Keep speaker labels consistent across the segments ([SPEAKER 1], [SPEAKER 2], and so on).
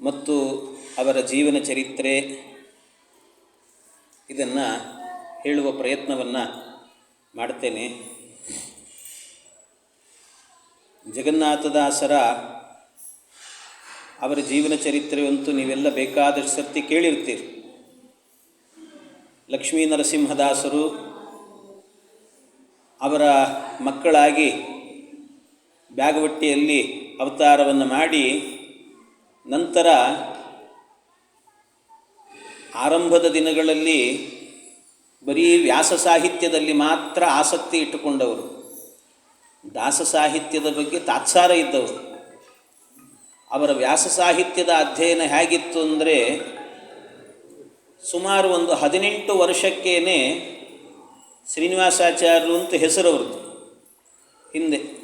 [SPEAKER 1] ಮತ್ತು ಅವರ ಜೀವನ ಚರಿತ್ರೆ ಇದನ್ನು ಹೇಳುವ ಪ್ರಯತ್ನವನ್ನು ಮಾಡ್ತೇನೆ. ಜಗನ್ನಾಥದಾಸರ ಅವರ ಜೀವನ ಚರಿತ್ರೆಯಂತೂ ನೀವೆಲ್ಲ ಬೇಕಾದಷ್ಟು ಸರ್ತಿ ಕೇಳಿರ್ತೀರಿ. ಲಕ್ಷ್ಮೀ ನರಸಿಂಹದಾಸರು ಅವರ ಮಕ್ಕಳಾಗಿ ಬ್ಯಾಗವಟ್ಟಿಯಲ್ಲಿ ಅವತಾರವನ್ನು ಮಾಡಿ ನಂತರ ಆರಂಭದ ದಿನಗಳಲ್ಲಿ ಬರೀ ವ್ಯಾಸ ಸಾಹಿತ್ಯದಲ್ಲಿ ಮಾತ್ರ ಆಸಕ್ತಿ ಇಟ್ಟುಕೊಂಡವರು. ದಾಸ ಸಾಹಿತ್ಯದ ಬಗ್ಗೆ ತಾತ್ಸಾರ ಇದ್ದವರು. ಅವರ ವ್ಯಾಸ ಸಾಹಿತ್ಯದ ಅಧ್ಯಯನ ಹೇಗಿತ್ತು ಅಂದರೆ ಸುಮಾರು ಒಂದು ಹದಿನೆಂಟು ವರ್ಷಕ್ಕೇನೆ ಶ್ರೀನಿವಾಸಾಚಾರ್ಯರು ಅಂತ ಹೆಸರವ್ರದ್ದು. ಹಿಂದೆ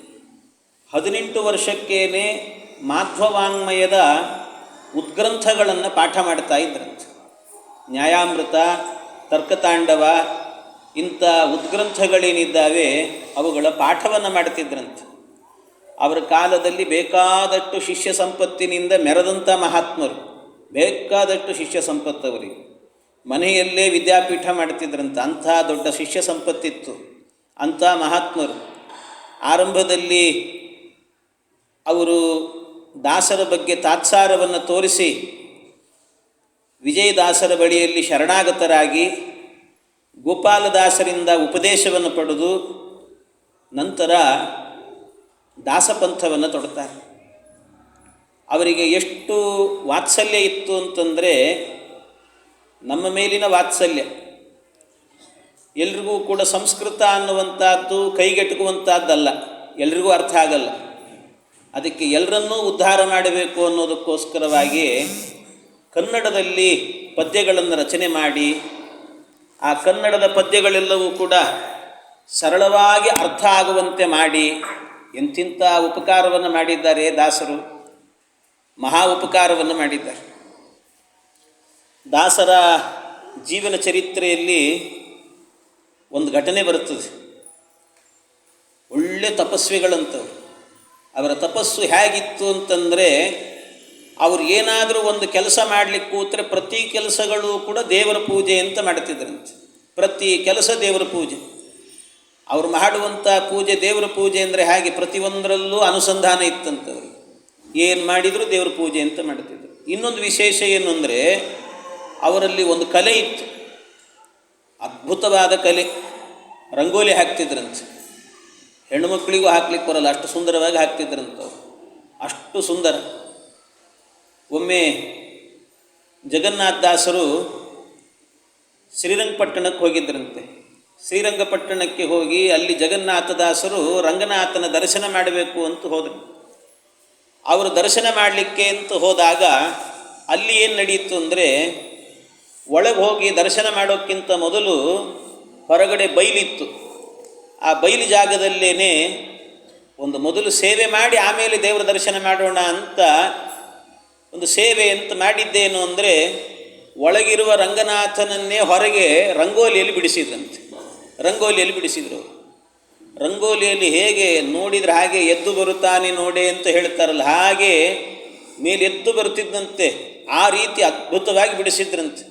[SPEAKER 1] ಹದಿನೆಂಟು ವರ್ಷಕ್ಕೇನೆ ಮಾಧ್ವವಾಂಗ್ಮಯದ ಉದ್ಗ್ರಂಥಗಳನ್ನು ಪಾಠ ಮಾಡ್ತಾ ಇದ್ರಂತೆ. ನ್ಯಾಯಾಮೃತ, ತರ್ಕತಾಂಡವ ಇಂಥ ಉದ್ಗ್ರಂಥಗಳೇನಿದ್ದಾವೆ ಅವುಗಳ ಪಾಠವನ್ನು ಮಾಡ್ತಿದ್ರಂತೆ. ಅವರ ಕಾಲದಲ್ಲಿ ಬೇಕಾದಷ್ಟು ಶಿಷ್ಯ ಸಂಪತ್ತಿನಿಂದ ಮೆರೆದಂಥ ಮಹಾತ್ಮರು, ಬೇಕಾದಷ್ಟು ಶಿಷ್ಯ ಸಂಪತ್ತವರಿಗೆ ಮನೆಯಲ್ಲೇ ವಿದ್ಯಾಪೀಠ ಮಾಡ್ತಿದ್ರಂತೆ. ಅಂಥ ದೊಡ್ಡ ಶಿಷ್ಯ ಸಂಪತ್ತಿತ್ತು. ಅಂಥ ಮಹಾತ್ಮರು. ಆರಂಭದಲ್ಲಿ ಅವರು ದಾಸರ ಬಗ್ಗೆ ತಾತ್ಸಾರವನ್ನು ತೋರಿಸಿ ವಿಜಯದಾಸರ ಬಳಿಯಲ್ಲಿ ಶರಣಾಗತರಾಗಿ ಗೋಪಾಲದಾಸರಿಂದ ಉಪದೇಶವನ್ನು ಪಡೆದು ನಂತರ ದಾಸಪಂಥವನ್ನು ತೊಡುತ್ತಾರೆ ಅವರಿಗೆ ಎಷ್ಟು ವಾತ್ಸಲ್ಯ ಇತ್ತು ಅಂತಂದರೆ ನಮ್ಮ ಮೇಲಿನ ವಾತ್ಸಲ್ಯ. ಎಲ್ರಿಗೂ ಕೂಡ ಸಂಸ್ಕೃತ ಅನ್ನುವಂಥದ್ದು ಕೈಗೆಟುಕುವಂಥದ್ದಲ್ಲ ಎಲ್ರಿಗೂ ಅರ್ಥ ಆಗಲ್ಲ. ಅದಕ್ಕೆ ಎಲ್ಲರನ್ನೂ ಉದ್ಧಾರ ಮಾಡಬೇಕು ಅನ್ನೋದಕ್ಕೋಸ್ಕರವಾಗಿ ಕನ್ನಡದಲ್ಲಿ ಪದ್ಯಗಳನ್ನು ರಚನೆ ಮಾಡಿ, ಆ ಕನ್ನಡದ ಪದ್ಯಗಳೆಲ್ಲವೂ ಕೂಡ ಸರಳವಾಗಿ ಅರ್ಥ ಆಗುವಂತೆ ಮಾಡಿ, ಎಂತಿಂಥ ಉಪಕಾರವನ್ನು ಮಾಡಿದ್ದಾರೆ ದಾಸರು, ಮಹಾ ಉಪಕಾರವನ್ನು ಮಾಡಿದ್ದಾರೆ. ದಾಸರ ಜೀವನ ಚರಿತ್ರೆಯಲ್ಲಿ ಒಂದು ಘಟನೆ ಬರುತ್ತದೆ. ಒಳ್ಳೆ ತಪಸ್ವಿಗಳಂತವ್ರು. ಅವರ ತಪಸ್ಸು ಹೇಗಿತ್ತು ಅಂತಂದರೆ ಅವ್ರು ಏನಾದರೂ ಒಂದು ಕೆಲಸ ಮಾಡಲಿಕ್ಕೆ ಕೂತ್ರೆ ಪ್ರತಿ ಕೆಲಸಗಳು ಕೂಡ ದೇವರ ಪೂಜೆ ಅಂತ ಮಾಡ್ತಿದ್ರಂತೆ. ಪ್ರತಿ ಕೆಲಸ ದೇವರ ಪೂಜೆ. ಅವ್ರು ಮಾಡುವಂಥ ಪೂಜೆ ದೇವರ ಪೂಜೆ ಅಂದರೆ ಹಾಗೆ? ಪ್ರತಿಯೊಂದರಲ್ಲೂ ಅನುಸಂಧಾನ ಇತ್ತಂತವ್ರಿಗೆ ಏನು ಮಾಡಿದರೂ ದೇವರ ಪೂಜೆ ಅಂತ ಮಾಡ್ತಿದ್ರು. ಇನ್ನೊಂದು ವಿಶೇಷ ಏನು ಅಂದರೆ ಅವರಲ್ಲಿ ಒಂದು ಕಲೆ ಇತ್ತು. ಅದ್ಭುತವಾದ ಕಲೆ. ರಂಗೋಲಿ ಹಾಕ್ತಿದ್ರಂತೆ. ಹೆಣ್ಣು ಮಕ್ಕಳಿಗೂ ಹಾಕ್ಲಿಕ್ಕೆ ಬರಲ್ಲ, ಅಷ್ಟು ಸುಂದರವಾಗಿ ಹಾಕ್ತಿದ್ರಂತವ್ರು ಅಷ್ಟು ಸುಂದರ. ಒಮ್ಮೆ ಜಗನ್ನಾಥದಾಸರು ಶ್ರೀರಂಗಪಟ್ಟಣಕ್ಕೆ ಹೋಗಿದ್ರಂತೆ. ಶ್ರೀರಂಗಪಟ್ಟಣಕ್ಕೆ ಹೋಗಿ ಅಲ್ಲಿ ಜಗನ್ನಾಥದಾಸರು ರಂಗನಾಥನ ದರ್ಶನ ಮಾಡಬೇಕು ಅಂತ ಹೋದರು. ಅವರು ದರ್ಶನ ಮಾಡಲಿಕ್ಕೆ ಅಂತ ಹೋದಾಗ ಅಲ್ಲಿ ಏನು ನಡೆಯಿತು ಅಂದರೆ ಒಳಗೆ ಹೋಗಿ ದರ್ಶನ ಮಾಡೋಕ್ಕಿಂತ ಮೊದಲು ಹೊರಗಡೆ ಬೈಲಿತ್ತು. ಆ ಬಯಲು ಜಾಗದಲ್ಲೇನೆ ಒಂದು ಮೊದಲು ಸೇವೆ ಮಾಡಿ ಆಮೇಲೆ ದೇವರ ದರ್ಶನ ಮಾಡೋಣ ಅಂತ ಒಂದು ಸೇವೆ ಅಂತ ಮಾಡಿದ್ದೇನು ಅಂದರೆ ಒಳಗಿರುವ ರಂಗನಾಥನನ್ನೇ ಹೊರಗೆ ರಂಗೋಲಿಯಲ್ಲಿ ಬಿಡಿಸಿದ್ರಂತೆ. ರಂಗೋಲಿಯಲ್ಲಿ ಬಿಡಿಸಿದರು. ರಂಗೋಲಿಯಲ್ಲಿ ಹೇಗೆ ನೋಡಿದರೆ ಹಾಗೆ ಎದ್ದು ಬರುತ್ತಾನೆ ನೋಡೆ ಅಂತ ಹೇಳ್ತಾರಲ್ಲ, ಹಾಗೆ ಮೇಲೆ ಎದ್ದು ಬರುತ್ತಿದ್ದಂತೆ ಆ ರೀತಿ ಅದ್ಭುತವಾಗಿ ಬಿಡಿಸಿದ್ರಂತೆ.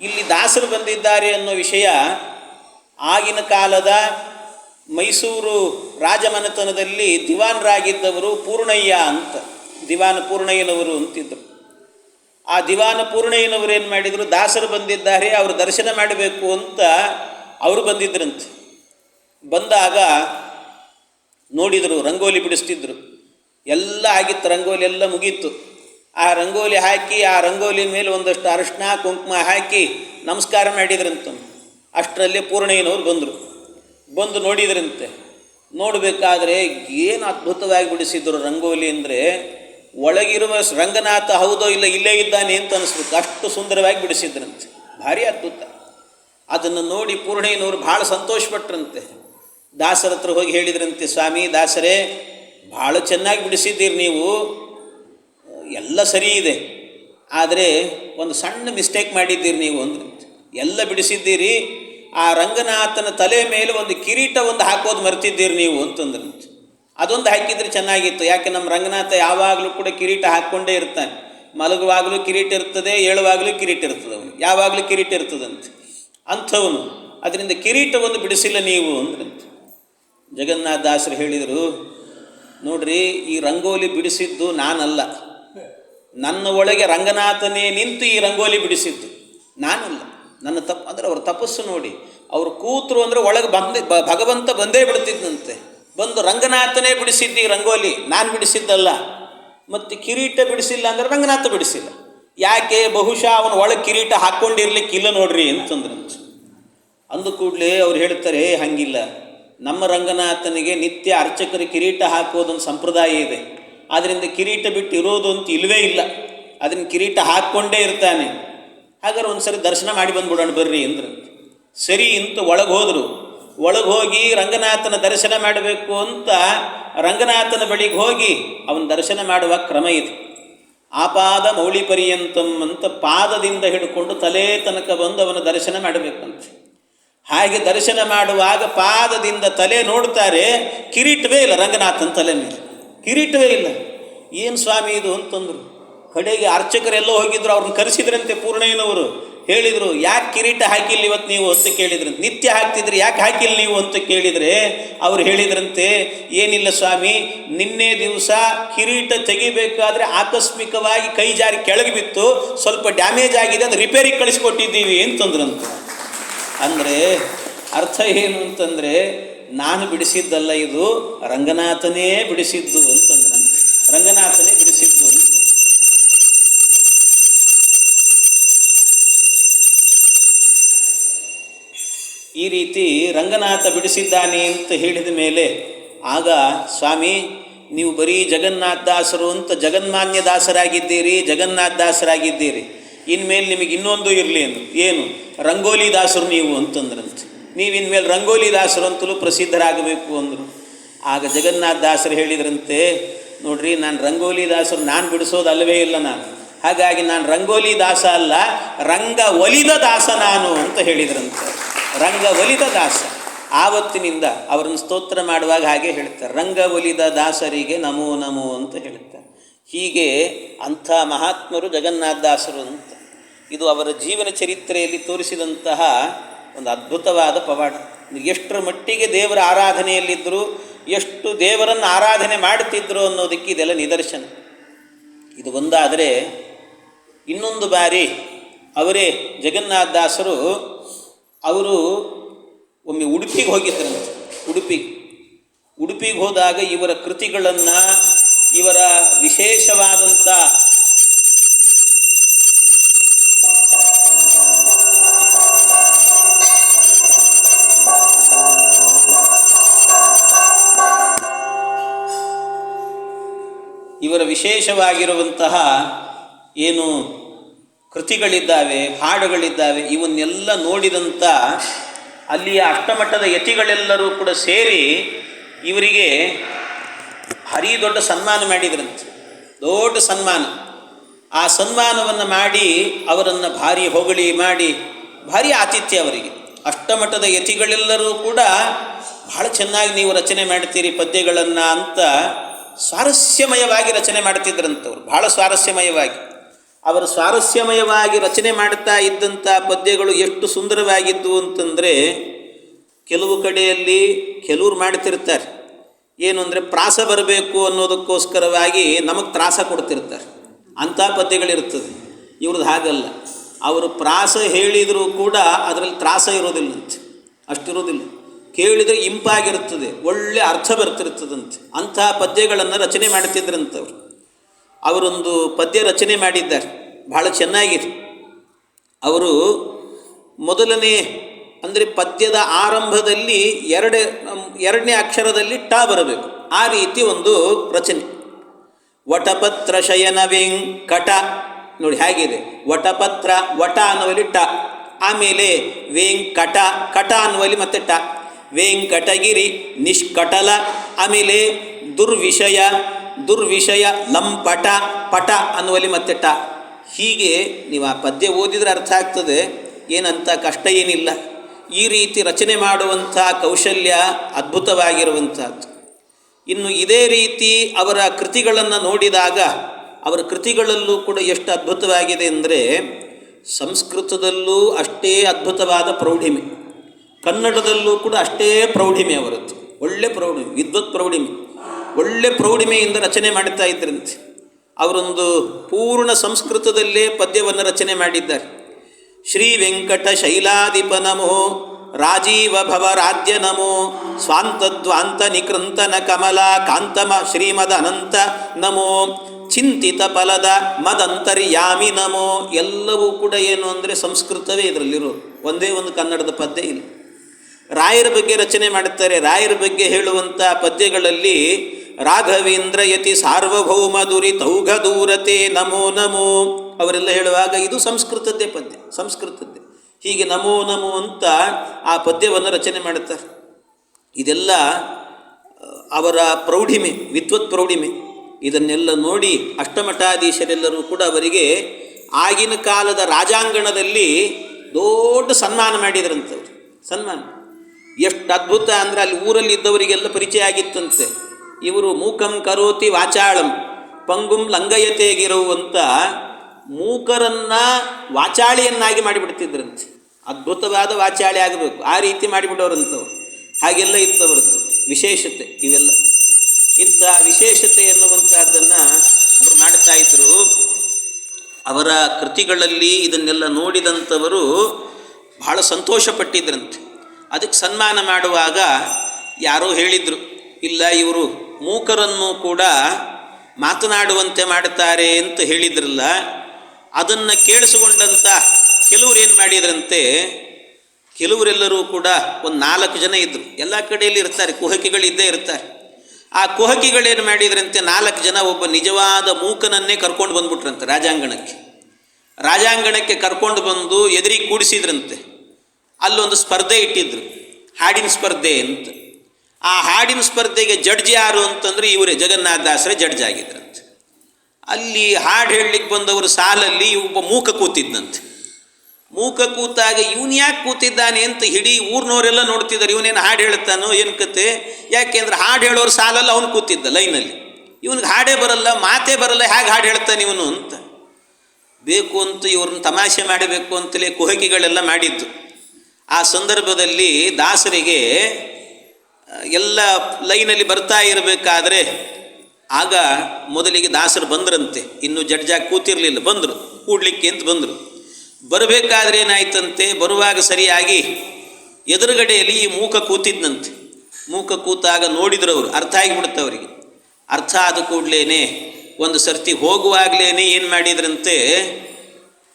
[SPEAKER 1] ಇಲ್ಲಿ ದಾಸರು ಬಂದಿದ್ದಾರೆ ಅನ್ನೋ ವಿಷಯ ಆಗಿನ ಕಾಲದ ಮೈಸೂರು ರಾಜಮನೆತನದಲ್ಲಿ ದಿವಾನರಾಗಿದ್ದವರು ಪೂರ್ಣಯ್ಯ ಅಂತ, ದಿವಾನ ಪೂರ್ಣಯ್ಯನವರು ಅಂತಿದ್ದರು ಆ ದಿವಾನ ಪೂರ್ಣಯ್ಯನವರು ಏನು ಮಾಡಿದರು, ದಾಸರು ಬಂದಿದ್ದಾರೆ, ಅವರು ದರ್ಶನ ಮಾಡಬೇಕು ಅಂತ ಅವರು ಬಂದಿದ್ದರಂತೆ ಬಂದಾಗ ನೋಡಿದರು, ರಂಗೋಲಿ ಬಿಡಿಸ್ತಿದ್ರು. ಎಲ್ಲ ಆಗಿತ್ತು, ರಂಗೋಲಿ ಎಲ್ಲ ಮುಗೀತು. ಆ ರಂಗೋಲಿ ಹಾಕಿ, ಆ ರಂಗೋಲಿ ಮೇಲೆ ಒಂದಷ್ಟು ಅರಿಶಿನ, ಕುಂಕುಮ ಹಾಕಿ ನಮಸ್ಕಾರ ಮಾಡಿದ್ರಂತ ಅಷ್ಟರಲ್ಲಿ ಪೂರ್ಣಯ್ಯನವ್ರು ಬಂದರು. ಬಂದು ನೋಡಿದ್ರಂತೆ. ನೋಡಬೇಕಾದ್ರೆ ಏನು ಅದ್ಭುತವಾಗಿ ಬಿಡಿಸಿದ್ರು ರಂಗೋಲಿ ಅಂದರೆ, ಒಳಗಿರುವ ರಂಗನಾಥ ಹೌದೋ ಇಲ್ಲ ಇಲ್ಲೇ ಇದ್ದಾನೆ ಅಂತ ಅನಿಸ್ಬೇಕು. ಅಷ್ಟು ಸುಂದರವಾಗಿ ಬಿಡಿಸಿದ್ರಂತೆ. ಭಾರಿ ಅದ್ಭುತ. ಅದನ್ನು ನೋಡಿ ಪೂರ್ಣಯ್ಯನವರು ಭಾಳ ಸಂತೋಷಪಟ್ರಂತೆ. ದಾಸರ ಹತ್ರ ಹೋಗಿ ಹೇಳಿದ್ರಂತೆ, ಸ್ವಾಮಿ, ದಾಸರೇ, ಭಾಳ ಚೆನ್ನಾಗಿ ಬಿಡಿಸಿದ್ದೀರಿ ನೀವು. ಎಲ್ಲ ಸರಿ ಇದೆ. ಆದರೆ ಒಂದು ಸಣ್ಣ ಮಿಸ್ಟೇಕ್ ಮಾಡಿದ್ದೀರಿ ನೀವು ಅಂದ್ರಂತೆ. ಎಲ್ಲ ಬಿಡಿಸಿದ್ದೀರಿ. ಆ ರಂಗನಾಥನ ತಲೆ ಮೇಲೆ ಒಂದು ಕಿರೀಟ ಒಂದು ಹಾಕೋದು ಮರ್ತಿದ್ದೀರಿ ನೀವು ಅಂತಂದ್ರಂತೆ ಅದೊಂದು ಹಾಕಿದ್ರೆ ಚೆನ್ನಾಗಿತ್ತು. ಯಾಕೆ ನಮ್ಮ ರಂಗನಾಥ ಯಾವಾಗಲೂ ಕೂಡ ಕಿರೀಟ ಹಾಕ್ಕೊಂಡೇ ಇರ್ತಾನೆ. ಮಲಗುವಾಗಲೂ ಕಿರೀಟ ಇರ್ತದೆ, ಏಳುವಾಗಲೂ ಕಿರೀಟ ಇರ್ತದೆ ಅವನು. ಯಾವಾಗಲೂ ಕಿರೀಟ ಇರ್ತದಂತೆ. ಅಂಥವನು. ಅದರಿಂದ ಕಿರೀಟವನ್ನು ಬಿಡಿಸಿಲ್ಲ ನೀವು ಅಂದ್ರಂತೆ ಜಗನ್ನಾಥ ದಾಸರು ಹೇಳಿದರು, ನೋಡ್ರಿ, ಈ ರಂಗೋಲಿ ಬಿಡಿಸಿದ್ದು ನಾನಲ್ಲ. ನನ್ನ ಒಳಗೆ ರಂಗನಾಥನೇ ನಿಂತು ಈ ರಂಗೋಲಿ ಬಿಡಿಸಿದ್ದು ನಾನಲ್ಲ. ನನ್ನ ತಪ್ಪು ಅಂದರೆ ಅವ್ರ ತಪಸ್ಸು ನೋಡಿ. ಅವರು ಕೂತರು ಅಂದರೆ ಒಳಗೆ ಬಂದೆ ಬ- ಭಗವಂತ ಬಂದೇ ಬಿಡ್ತಿದ್ದಂತೆ ಬಂದು ರಂಗನಾಥನೇ ಬಿಡಿಸಿದ್ದಿ ರಂಗೋಲಿ. ನಾನು ಬಿಡಿಸಿದ್ದಲ್ಲ. ಮತ್ತು ಕಿರೀಟ ಬಿಡಿಸಿಲ್ಲ ಅಂದರೆ ರಂಗನಾಥ ಬಿಡಿಸಿಲ್ಲ. ಯಾಕೆ? ಬಹುಶಃ ಅವನು ಒಳಗೆ ಕಿರೀಟ ಹಾಕ್ಕೊಂಡಿರ್ಲಿಕ್ಕಿಲ್ಲ ನೋಡ್ರಿ ಅಂತಂದ್ರಂತೆ ಅಂದು ಕೂಡಲೇ ಅವ್ರು ಹೇಳ್ತಾರೆ "ಏ, ಹಂಗಿಲ್ಲ. ನಮ್ಮ ರಂಗನಾಥನಿಗೆ ನಿತ್ಯ ಅರ್ಚಕರು ಕಿರೀಟ ಹಾಕೋದೊಂದು ಸಂಪ್ರದಾಯ ಇದೆ. ಆದ್ದರಿಂದ ಕಿರೀಟ ಬಿಟ್ಟು ಇರೋದು ಅಂತ ಇಲ್ಲವೇ ಇಲ್ಲ. ಅದನ್ನು ಕಿರೀಟ ಹಾಕ್ಕೊಂಡೇ ಇರ್ತಾನೆ. ಹಾಗಾದ್ರೆ ಒಂದು ಸರಿ ದರ್ಶನ ಮಾಡಿ ಬಂದ್ಬಿಡೋಣ ಬರ್ರಿ ಅಂದ್ರೆ. ಸರಿ ಅಂತ ಒಳಗೆ ಹೋದರು. ಒಳಗೆ ಹೋಗಿ ರಂಗನಾಥನ ದರ್ಶನ ಮಾಡಬೇಕು ಅಂತ ರಂಗನಾಥನ ಬಳಿಗೆ ಹೋಗಿ ಅವನ ದರ್ಶನ ಮಾಡುವ ಕ್ರಮ ಇದೆ. ಆಪಾದ ಮೌಳಿ ಪರ್ಯಂತಂ ಅಂತ ಪಾದದಿಂದ ಹಿಡ್ಕೊಂಡು ತಲೆ ತನಕ ಬಂದು ಅವನ ದರ್ಶನ ಮಾಡಬೇಕಂತೆ. ಹಾಗೆ ದರ್ಶನ ಮಾಡುವಾಗ ಪಾದದಿಂದ ತಲೆ ನೋಡ್ತಾರೆ, ಕಿರೀಟವೇ ಇಲ್ಲ ರಂಗನಾಥನ ತಲೆ ಮೇಲೆ. ಕಿರೀಟವೇ ಇಲ್ಲ. ಏನು ಸ್ವಾಮಿ ಇದು ಅಂತಂದರು. ಕಡೆಗೆ ಅರ್ಚಕರೆಲ್ಲೋ ಹೋಗಿದ್ರು, ಅವ್ರನ್ನ ಕರೆಸಿದ್ರಂತೆ ಪೂರ್ಣಯ್ಯನವರು. ಹೇಳಿದರು, ಯಾಕೆ ಕಿರೀಟ ಹಾಕಿಲ್ಲ ಇವತ್ತು ನೀವು? ಅಂತ ಕೇಳಿದ್ರಂತೆ ನಿತ್ಯ ಹಾಕ್ತಿದ್ರಿ, ಯಾಕೆ ಹಾಕಿಲ್ಲ ನೀವು? ಅಂತ ಕೇಳಿದರೆ, ಅವ್ರು ಹೇಳಿದ್ರಂತೆ, ಏನಿಲ್ಲ ಸ್ವಾಮಿ, ನಿನ್ನೆ ದಿವಸ ಕಿರೀಟ ತೆಗಿಬೇಕಾದ್ರೆ ಆಕಸ್ಮಿಕವಾಗಿ ಕೈ ಜಾರಿ ಕೆಳಗೆ ಬಿತ್ತು ಸ್ವಲ್ಪ ಡ್ಯಾಮೇಜ್ ಆಗಿದೆ, ಅದು ರಿಪೇರಿ ಕಳಿಸ್ಕೊಟ್ಟಿದ್ದೀವಿ ಅಂತಂದ್ರಂತೆ. ಅಂದರೆ ಅರ್ಥ ಏನು ಅಂತಂದರೆ, ನಾನು ಬಿಡಿಸಿದ್ದಲ್ಲ ಇದು, ರಂಗನಾಥನೇ ಬಿಡಿಸಿದ್ದು ಅಂತಂದ್ರಂತೆ. ರಂಗನಾಥನೇ ಬಿಡಿಸಿದ್ದು ಅಂತ ಈ ರೀತಿ ರಂಗನಾಥ ಬಿಡಿಸಿದ್ದಾನೆ ಅಂತ ಹೇಳಿದ ಮೇಲೆ, ಆಗ ಸ್ವಾಮಿ, ನೀವು ಬರೀ ಜಗನ್ನಾಥದಾಸರು ಅಂತ ಜಗನ್ಮಾನ್ಯ ದಾಸರಾಗಿದ್ದೀರಿ, ಜಗನ್ನಾಥ ದಾಸರಾಗಿದ್ದೀರಿ. ಇನ್ಮೇಲೆ ನಿಮಗೆ ಇನ್ನೊಂದು ಇರಲಿ ಅಂದರು ಏನು? ರಂಗೋಲಿ ದಾಸರು ನೀವು ಅಂತಂದ್ರಂತೆ. ನೀವು ಇನ್ಮೇಲೆ ರಂಗೋಲಿ ದಾಸರು ಅಂತಲೂ ಪ್ರಸಿದ್ಧರಾಗಬೇಕು ಅಂದರು. ಆಗ ಜಗನ್ನಾಥ ದಾಸರು ಹೇಳಿದ್ರಂತೆ, ನೋಡ್ರಿ, ನಾನು ರಂಗೋಲಿ ದಾಸರು ನಾನು ಬಿಡಿಸೋದು ಅಲ್ಲವೇ ಇಲ್ಲ ನಾನು. ಹಾಗಾಗಿ ನಾನು ರಂಗೋಲಿ ದಾಸ ಅಲ್ಲ, ರಂಗ ಒಲಿದ ದಾಸ ನಾನು ಅಂತ ಹೇಳಿದ್ರಂತೆ. ರಂಗ ಒಲಿದ ದಾಸ. ಆವತ್ತಿನಿಂದ ಅವರನ್ನು ಸ್ತೋತ್ರ ಮಾಡುವಾಗ ಹಾಗೆ ಹೇಳ್ತಾರೆ. ರಂಗ ಒಲಿದ ದಾಸರಿಗೆ ನಮೋ ನಮೋ ಅಂತ ಹೇಳ್ತಾರೆ. ಹೀಗೆ ಅಂಥ ಮಹಾತ್ಮರು ಜಗನ್ನಾಥ ದಾಸರು ಅಂತ. ಇದು ಅವರ ಜೀವನ ಚರಿತ್ರೆಯಲ್ಲಿ ತೋರಿಸಿದಂತಹ ಒಂದು ಅದ್ಭುತವಾದ ಪವಾಡ. ಎಷ್ಟರ ಮಟ್ಟಿಗೆ ದೇವರ ಆರಾಧನೆಯಲ್ಲಿದ್ದರು, ಎಷ್ಟು ದೇವರನ್ನು ಆರಾಧನೆ ಮಾಡುತ್ತಿದ್ದರು ಅನ್ನೋದಕ್ಕೆ ಇದೆಲ್ಲ ನಿದರ್ಶನ. ಇದು ಒಂದಾದರೆ ಇನ್ನೊಂದು ಬಾರಿ ಅವರೇ ಜಗನ್ನಾಥ ದಾಸರು ಅವರು ಒಮ್ಮೆ ಉಡುಪಿಗೆ ಹೋಗಿದ್ದರು. ಉಡುಪಿಗೆ. ಉಡುಪಿಗೆ ಹೋದಾಗ ಇವರ ಕೃತಿಗಳನ್ನು ಇವರ ವಿಶೇಷವಾದಂಥ ಇವರ ವಿಶೇಷವಾಗಿರುವಂತಹ ಏನು ಕೃತಿಗಳಿದ್ದಾವೆ, ಹಾಡುಗಳಿದ್ದಾವೆ, ಇವನ್ನೆಲ್ಲ ನೋಡಿದಂಥ ಅಲ್ಲಿಯ ಅಷ್ಟಮಟ್ಟದ ಯತಿಗಳೆಲ್ಲರೂ ಕೂಡ ಸೇರಿ ಇವರಿಗೆ ಭಾರಿ ದೊಡ್ಡ ಸನ್ಮಾನ ಮಾಡಿದ್ರಂತೆ. ದೊಡ್ಡ ಸನ್ಮಾನ. ಆ ಸನ್ಮಾನವನ್ನು ಮಾಡಿ ಅವರನ್ನು ಭಾರಿ ಹೊಗಳಿ ಮಾಡಿ, ಭಾರಿ ಆತಿಥ್ಯ ಅವರಿಗೆ. ಅಷ್ಟಮಟ್ಟದ ಯತಿಗಳೆಲ್ಲರೂ ಕೂಡ ಬಹಳ ಚೆನ್ನಾಗಿ ನೀವು ರಚನೆ ಮಾಡ್ತೀರಿ ಪದ್ಯಗಳನ್ನು ಅಂತ ಸ್ವಾರಸ್ಯಮಯವಾಗಿ ರಚನೆ ಮಾಡ್ತಿದ್ರಂಥವ್ರು ಬಹಳ ಸ್ವಾರಸ್ಯಮಯವಾಗಿ. ಅವರು ಸ್ವಾರಸ್ಯಮಯವಾಗಿ ರಚನೆ ಮಾಡುತ್ತಾ ಇದ್ದಂಥ ಪದ್ಯಗಳು ಎಷ್ಟು ಸುಂದರವಾಗಿದ್ದವು ಅಂತಂದರೆ ಕೆಲವು ಕಡೆಯಲ್ಲಿ ಕೆಲವ್ರು ಮಾಡ್ತಿರ್ತಾರೆ. ಏನು ಅಂದರೆ ಪ್ರಾಸ ಬರಬೇಕು ಅನ್ನೋದಕ್ಕೋಸ್ಕರವಾಗಿ ನಮಗೆ ತ್ರಾಸ ಕೊಡ್ತಿರ್ತಾರೆ. ಅಂಥ ಪದ್ಯಗಳಿರ್ತದೆ. ಇವ್ರದ್ದು ಹಾಗಲ್ಲ. ಅವರು ಪ್ರಾಸ ಹೇಳಿದರೂ ಕೂಡ ಅದರಲ್ಲಿ ತ್ರಾಸ ಇರೋದಿಲ್ಲಂತೆ ಅಷ್ಟಿರೋದಿಲ್ಲ ಕೇಳಿದರೆ ಇಂಪಾಗಿರುತ್ತದೆ ಒಳ್ಳೆ ಅರ್ಥ ಬರ್ತಿರ್ತದಂತೆ. ಅಂಥ ಪದ್ಯಗಳನ್ನು ರಚನೆ ಮಾಡ್ತಿದ್ರಂಥವ್ರು ಅವರೊಂದು ಪದ್ಯ ರಚನೆ ಮಾಡಿದ್ದಾರೆ. ಬಹಳ ಚೆನ್ನಾಗಿದೆ. ಅವರು ಮೊದಲನೇ, ಅಂದರೆ ಪದ್ಯದ ಆರಂಭದಲ್ಲಿ ಎರಡೇ, ಎರಡನೇ ಅಕ್ಷರದಲ್ಲಿ ಟ ಬರಬೇಕು. ಆ ರೀತಿ ಒಂದು ರಚನೆ. ವಟಪತ್ರ ಶಯನ ವೆಂಕಟ. ನೋಡಿ ಹೇಗಿದೆ. ವಟಪತ್ರ ವಟ ಅನ್ನುವಲ್ಲಿ ಟ. ಆಮೇಲೆ ವೆಂಕಟ, ಕಟ ಅನ್ನುವಲ್ಲಿ ಮತ್ತೆ ಟ. ವೆಂಕಟಗಿರಿ ನಿಷ್ಕಟಲ. ಆಮೇಲೆ ದುರ್ವಿಷಯ. ದುರ್ವಿಷಯ ಲಂಪಟ ಪಟ ಅನ್ನುವಲ್ಲಿ ಮತ್ತೆ ಟ ಹೀಗೆ ನೀವು ಆ ಪದ್ಯ ಓದಿದರೆ ಅರ್ಥ ಆಗ್ತದೆ. ಏನಂತ ಕಷ್ಟ ಏನಿಲ್ಲ. ಈ ರೀತಿ ರಚನೆ ಮಾಡುವಂಥ ಕೌಶಲ್ಯ ಅದ್ಭುತವಾಗಿರುವಂಥದ್ದು. ಇನ್ನು ಇದೇ ರೀತಿ ಅವರ ಕೃತಿಗಳನ್ನು ನೋಡಿದಾಗ ಅವರ ಕೃತಿಗಳಲ್ಲೂ ಕೂಡ ಎಷ್ಟು ಅದ್ಭುತವಾಗಿದೆ ಅಂದರೆ ಸಂಸ್ಕೃತದಲ್ಲೂ ಅಷ್ಟೇ ಅದ್ಭುತವಾದ ಪ್ರೌಢಿಮೆ. ಕನ್ನಡದಲ್ಲೂ ಕೂಡ ಅಷ್ಟೇ ಪ್ರೌಢಿಮೆ ಅವರದ್ದು. ಒಳ್ಳೆ ಪ್ರೌಢಿಮೆ, ವಿದ್ವತ್ ಪ್ರೌಢಿಮೆ. ಒಳ್ಳೆ ಪ್ರೌಢಿಮೆಯಿಂದ ರಚನೆ ಮಾಡುತ್ತಾ ಇದ್ರಂತೆ. ಅವರೊಂದು ಪೂರ್ಣ ಸಂಸ್ಕೃತದಲ್ಲೇ ಪದ್ಯವನ್ನು ರಚನೆ ಮಾಡಿದ್ದಾರೆ. ಶ್ರೀ ವೆಂಕಟ ಶೈಲಾಧಿಪ ನಮೋ, ರಾಜೀವ ಭವ ರಾಜ್ಯ ನಮೋ, ಸ್ವಾಂತದ್ವಾಂತ ನಿಕೃಂತನ ಕಮಲ ಕಾಂತಮ ಶ್ರೀಮದ ಅನಂತ ನಮೋ, ಚಿಂತಿತ ಫಲದ ಮದಂತರ್ಯಾಮಿ ನಮೋ, ಎಲ್ಲವೂ ಕೂಡ ಏನು ಅಂದರೆ ಸಂಸ್ಕೃತವೇ ಇದರಲ್ಲಿರೋದು ಒಂದೇ ಒಂದು ಕನ್ನಡದ ಪದ್ಯ ಇಲ್ಲ. ರಾಯರ ಬಗ್ಗೆ ರಚನೆ ಮಾಡುತ್ತಾರೆ ರಾಯರ ಬಗ್ಗೆ ಹೇಳುವಂಥ ಪದ್ಯಗಳಲ್ಲಿ ರಾಘವೇಂದ್ರ ಯತಿ ಸಾರ್ವಭೌಮ ದುರಿ ತೌಘ ದೂರತೆ ನಮೋ ನಮೋ. ಅವರೆಲ್ಲ ಹೇಳುವಾಗ ಇದು ಸಂಸ್ಕೃತದ್ದೇ ಪದ್ಯ, ಸಂಸ್ಕೃತದ್ದೇ. ಹೀಗೆ ನಮೋ ನಮೋ ಅಂತ ಆ ಪದ್ಯವನ್ನು ರಚನೆ ಮಾಡುತ್ತಾರೆ ಇದೆಲ್ಲ ಅವರ ಪ್ರೌಢಿಮೆ, ವಿದ್ವತ್ ಪ್ರೌಢಿಮೆ. ಇದನ್ನೆಲ್ಲ ನೋಡಿ ಅಷ್ಟಮಠಾಧೀಶರೆಲ್ಲರೂ ಕೂಡ ಅವರಿಗೆ ಆಗಿನ ಕಾಲದ ರಾಜಾಂಗಣದಲ್ಲಿ ದೊಡ್ಡ ಸನ್ಮಾನ ಮಾಡಿದ್ರಂತವ್ರು, ಸನ್ಮಾನ. ಎಷ್ಟು ಅದ್ಭುತ ಅಂದರೆ ಅಲ್ಲಿ ಊರಲ್ಲಿ ಇದ್ದವರಿಗೆಲ್ಲ ಪರಿಚಯ ಆಗಿತ್ತಂತೆ. ಇವರು ಮೂಕಂ ಕರೋತಿ ವಾಚಾಳಂ, ಪಂಗುಂ ಲಂಗಯತೆಗಿರುವಂಥ ಮೂಕರನ್ನ ವಾಚಾಳಿಯನ್ನಾಗಿ ಮಾಡಿಬಿಡ್ತಿದ್ರಂತೆ. ಅದ್ಭುತವಾದ ವಾಚಾಳಿ ಆಗಬೇಕು. ಆ ರೀತಿ ಮಾಡಿಬಿಡೋರಂಥವ್ರು. ಹಾಗೆಲ್ಲ ಇತ್ತವರದ್ದು. ವಿಶೇಷತೆ ಇವೆಲ್ಲ. ಇಂಥ ವಿಶೇಷತೆ ಎನ್ನುವಂಥದ್ದನ್ನು ಅವರು ಮಾಡ್ತಾ ಇದ್ದರು ಅವರ ಕೃತಿಗಳಲ್ಲಿ ಇದನ್ನೆಲ್ಲ ನೋಡಿದಂಥವರು ಬಹಳ ಸಂತೋಷಪಟ್ಟಿದ್ರಂತೆ. ಅದಕ್ಕೆ ಸನ್ಮಾನ ಮಾಡುವಾಗ ಯಾರೋ ಹೇಳಿದರು, ಇಲ್ಲ ಇವರು ಮೂಕರನ್ನು ಕೂಡ ಮಾತನಾಡುವಂತೆ ಮಾಡುತ್ತಾರೆ ಅಂತ ಹೇಳಿದ್ರಲ್ಲ, ಅದನ್ನು ಕೇಳಿಸಿಕೊಂಡಂಥ ಕೆಲವರು ಏನು ಮಾಡಿದ್ರಂತೆ, ಕೆಲವರೆಲ್ಲರೂ ಕೂಡ ಒಂದು ನಾಲ್ಕು ಜನ ಇದ್ದರು ಎಲ್ಲ ಕಡೆಯಲ್ಲಿ ಇರ್ತಾರೆ ಕುಹಕಿಗಳಿದ್ದೇ ಇರ್ತಾರೆ. ಆ ಕುಹಕಿಗಳೇನು ಮಾಡಿದ್ರಂತೆ, ನಾಲ್ಕು ಜನ ಒಬ್ಬ ನಿಜವಾದ ಮೂಕನನ್ನೇ ಕರ್ಕೊಂಡು ಬಂದ್ಬಿಟ್ರಂತೆ ರಾಜಾಂಗಣಕ್ಕೆ. ರಾಜಾಂಗಣಕ್ಕೆ ಕರ್ಕೊಂಡು ಬಂದು ಎದುರಿಗೆ ಕೂಡಿಸಿದ್ರಂತೆ. ಅಲ್ಲೊಂದು ಸ್ಪರ್ಧೆ ಇಟ್ಟಿದ್ರು. ಹಾಡಿನ ಸ್ಪರ್ಧೆ ಅಂತ. ಆ ಹಾಡಿನ ಸ್ಪರ್ಧೆಗೆ ಜಡ್ಜ್ ಯಾರು ಅಂತಂದ್ರೆ ಇವರೇ ಜಗನ್ನಾಥ ದಾಸರೇ ಜಡ್ಜ್ ಆಗಿದ್ರಂತೆ. ಅಲ್ಲಿ ಹಾಡು ಹೇಳಲಿಕ್ಕೆ ಬಂದವರು ಸಾಲಲ್ಲಿ ಒಬ್ಬ ಮೂಕ ಕೂತಿದ್ದಂತೆ ಮೂಕ ಕೂತಾಗ ಇವನು ಯಾಕೆ ಕೂತಿದ್ದಾನೆ ಅಂತ ಇಡೀ ಊರಿನವರೆಲ್ಲ ನೋಡ್ತಿದ್ದಾರೆ, ಇವನೇನು ಹಾಡು ಹೇಳ್ತಾನೋ, ಏನು ಕತೆ? ಯಾಕೆಂದ್ರೆ ಹಾಡು ಹೇಳೋರು ಸಾಲಲ್ಲ ಅವನು ಕೂತಿದ್ದ ಲೈನಲ್ಲಿ. ಇವನಿಗೆ ಹಾಡೇ ಬರಲ್ಲ, ಮಾತೇ ಬರಲ್ಲ ಹೇಗೆ ಹಾಡು ಹೇಳ್ತಾನೆ ಇವನು ಅಂತ. ಬೇಕು ಅಂತ ಇವ್ರನ್ನ ತಮಾಷೆ ಮಾಡಬೇಕು ಅಂತಲೇ ಕುಹಕಿಗಳೆಲ್ಲ ಮಾಡಿದ್ದು. ಆ ಸಂದರ್ಭದಲ್ಲಿ ದಾಸರಿಗೆ ಎಲ್ಲ ಲೈನಲ್ಲಿ ಬರ್ತಾ ಇರಬೇಕಾದ್ರೆ ಆಗ ಮೊದಲಿಗೆ ದಾಸರು ಬಂದ್ರಂತೆ. ಇನ್ನು ಜಡ್ಜಾಗಿ ಕೂತಿರಲಿಲ್ಲ. ಬಂದರು. ಕೂಡ್ಲಿಕ್ಕೆ ಅಂತ ಬಂದರು. ಬರಬೇಕಾದ್ರೆ ಏನಾಯ್ತಂತೆ? ಬರುವಾಗ ಸರಿಯಾಗಿ ಎದುರುಗಡೆಯಲ್ಲಿ ಈ ಮೂಕ ಕೂತಿದ್ನಂತೆ. ಮೂಕ ಕೂತಾಗ ನೋಡಿದ್ರು ಅವರು. ಅರ್ಥ ಆಗಿಬಿಡುತ್ತೆ ಅವರಿಗೆ. ಅರ್ಥ ಆದ ಕೂಡಲೇ ಒಂದು ಸರ್ತಿ ಹೋಗುವಾಗಲೇ ಏನು ಮಾಡಿದ್ರಂತೆ?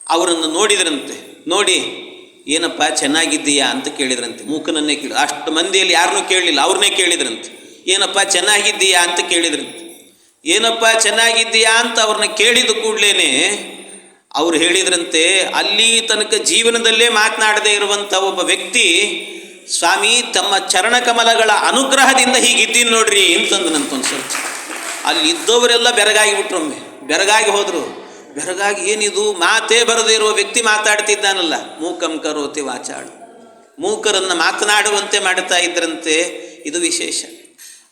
[SPEAKER 1] ಅವರನ್ನು ನೋಡಿದ್ರಂತೆ. ನೋಡಿ ಏನಪ್ಪ, ಚೆನ್ನಾಗಿದ್ದೀಯಾ ಅಂತ ಕೇಳಿದ್ರಂತೆ. ಮೂಕನನ್ನೇ ಕೇಳಿ, ಅಷ್ಟು ಮಂದಿಯಲ್ಲಿ ಯಾರನ್ನೂ ಕೇಳಲಿಲ್ಲ, ಅವ್ರನ್ನೇ ಕೇಳಿದ್ರಂತೆ. ಏನಪ್ಪ, ಚೆನ್ನಾಗಿದ್ದೀಯಾ ಅಂತ ಕೇಳಿದ್ರಂತೆ. ಏನಪ್ಪ, ಚೆನ್ನಾಗಿದ್ದೀಯಾ ಅಂತ ಅವ್ರನ್ನ ಕೇಳಿದ ಕೂಡಲೇ ಅವ್ರು ಹೇಳಿದ್ರಂತೆ, ಅಲ್ಲಿ ತನಕ ಜೀವನದಲ್ಲೇ ಮಾತನಾಡದೇ ಇರುವಂಥ ಒಬ್ಬ ವ್ಯಕ್ತಿ, ಸ್ವಾಮಿ, ತಮ್ಮ ಚರಣಕಮಲಗಳ ಅನುಗ್ರಹದಿಂದ ಹೀಗಿದ್ದೀನಿ ನೋಡ್ರಿ ಅಂತಂದು ನನ್ಕೊಂದು ಸ್ವಲ್ಪ ಅಲ್ಲಿ ಇದ್ದವರೆಲ್ಲ ಬೆರಗಾಗಿ ಬಿಟ್ರೊಮ್ಮೆ ಬೆರಗಾಗಿ ಹೋದರು. ಬೆರಗಾಗಿ ಏನಿದು? ಮಾತೇ ಬರದೇ ಇರುವ ವ್ಯಕ್ತಿ ಮಾತಾಡ್ತಿದ್ದಾನಲ್ಲ. ಮೂಕಂ ಕರೋತಿ ವಾಚಾಳು. ಮೂಕರನ್ನು ಮಾತನಾಡುವಂತೆ ಮಾಡ್ತಾ ಇದ್ರಂತೆ, ಇದು ವಿಶೇಷ.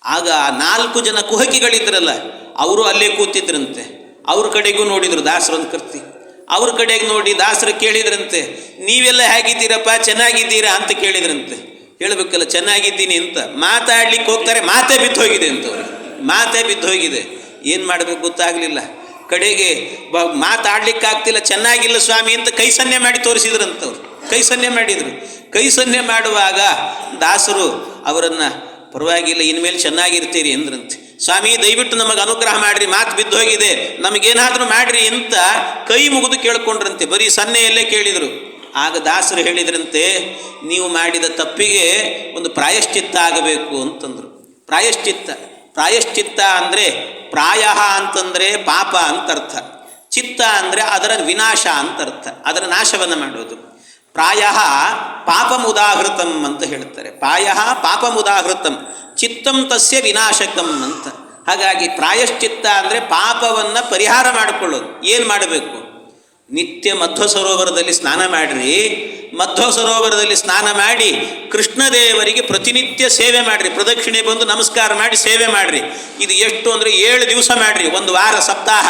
[SPEAKER 1] ಆಗ ನಾಲ್ಕು ಜನ ಕುಹಕಿಗಳಿದ್ರಲ್ಲ, ಅವರು ಅಲ್ಲೇ ಕೂತಿದ್ರಂತೆ. ಅವ್ರ ಕಡೆಗೂ ನೋಡಿದರು ದಾಸರೊಂದು ಕರ್ತಿ ಅವ್ರ ಕಡೆಗೆ ನೋಡಿ ದಾಸರು ಕೇಳಿದ್ರಂತೆ, ನೀವೆಲ್ಲ ಹೇಗಿದ್ದೀರಪ್ಪ? ಚೆನ್ನಾಗಿದ್ದೀರಾ? ಅಂತ ಕೇಳಿದ್ರಂತೆ. ಹೇಳಬೇಕಲ್ಲ, ಚೆನ್ನಾಗಿದ್ದೀನಿ ಅಂತ. ಮಾತಾಡ್ಲಿಕ್ಕೆ ಹೋಗ್ತಾರೆ, ಮಾತೇ ಬಿದ್ದು ಹೋಗಿದೆ ಅಂತ ಮಾತೇ ಬಿದ್ದು ಹೋಗಿದೆ ಏನು ಮಾಡಬೇಕು ಗೊತ್ತಾಗಲಿಲ್ಲ. ಕಡೆಗೆ ಬ ಮಾತಾಡ್ಲಿಕ್ಕಾಗ್ತಿಲ್ಲ, ಚೆನ್ನಾಗಿಲ್ಲ ಸ್ವಾಮಿ ಅಂತ ಕೈ ಸನ್ನೆ ಮಾಡಿ ತೋರಿಸಿದ್ರಂತವ್ರು. ಕೈ ಸನ್ನೆ ಮಾಡಿದರು. ಕೈ ಸನ್ನೆ ಮಾಡುವಾಗ ದಾಸರು ಅವರನ್ನು, ಪರವಾಗಿಲ್ಲ, ಇನ್ಮೇಲೆ ಚೆನ್ನಾಗಿರ್ತೀರಿ ಅಂದ್ರಂತೆ. ಸ್ವಾಮಿ, ದಯವಿಟ್ಟು ನಮಗೆ ಅನುಗ್ರಹ ಮಾಡಿರಿ, ಮಾತು ಬಿದ್ದು ಹೋಗಿದೆ. ನಮಗೇನಾದರೂ ಮಾಡಿರಿ ಅಂತ ಕೈ ಮುಗಿದು ಕೇಳ್ಕೊಂಡ್ರಂತೆ. ಬರೀ ಸನ್ನೆಯಲ್ಲೇ ಕೇಳಿದರು. ಆಗ ದಾಸರು ಹೇಳಿದ್ರಂತೆ, ನೀವು ಮಾಡಿದ ತಪ್ಪಿಗೆ ಒಂದು ಪ್ರಾಯಶ್ಚಿತ್ತ ಆಗಬೇಕು ಅಂತಂದರು. ಪ್ರಾಯಶ್ಚಿತ್ತ. ಪ್ರಾಯಶ್ಚಿತ್ತ ಅಂದರೆ ಪ್ರಾಯ ಅಂತಂದರೆ ಪಾಪ ಅಂತ ಅರ್ಥ ಚಿತ್ತ ಅಂದರೆ ಅದರ ವಿನಾಶ ಅಂತ ಅರ್ಥ ಅದರ ನಾಶವನ್ನು ಮಾಡೋದು ಪ್ರಾಯ ಪಾಪಮುದಾಹೃತಂ ಅಂತ ಹೇಳ್ತಾರೆ. ಪ್ರಾಯ ಪಾಪಮುದಾಹೃತಂ ಚಿತ್ತಂ ತಸ್ಯ ವಿನಾಶಕಂ ಅಂತ. ಹಾಗಾಗಿ ಪ್ರಾಯಶ್ಚಿತ್ತ ಅಂದರೆ ಪಾಪವನ್ನು ಪರಿಹಾರ ಮಾಡಿಕೊಳ್ಳೋದು. ಏನು ಮಾಡಬೇಕು? ನಿತ್ಯ ಮಧ್ವ ಸರೋವರದಲ್ಲಿ ಸ್ನಾನ ಮಾಡ್ರಿ, ಮಧ್ವ ಸರೋವರದಲ್ಲಿ ಸ್ನಾನ ಮಾಡಿ ಕೃಷ್ಣದೇವರಿಗೆ ಪ್ರತಿನಿತ್ಯ ಸೇವೆ ಮಾಡಿರಿ, ಪ್ರದಕ್ಷಿಣೆ ಬಂದು ನಮಸ್ಕಾರ ಮಾಡಿ ಸೇವೆ ಮಾಡಿರಿ. ಇದು ಎಷ್ಟು ಅಂದರೆ ಏಳು ದಿವಸ ಮಾಡಿರಿ, ಒಂದು ವಾರ, ಸಪ್ತಾಹ.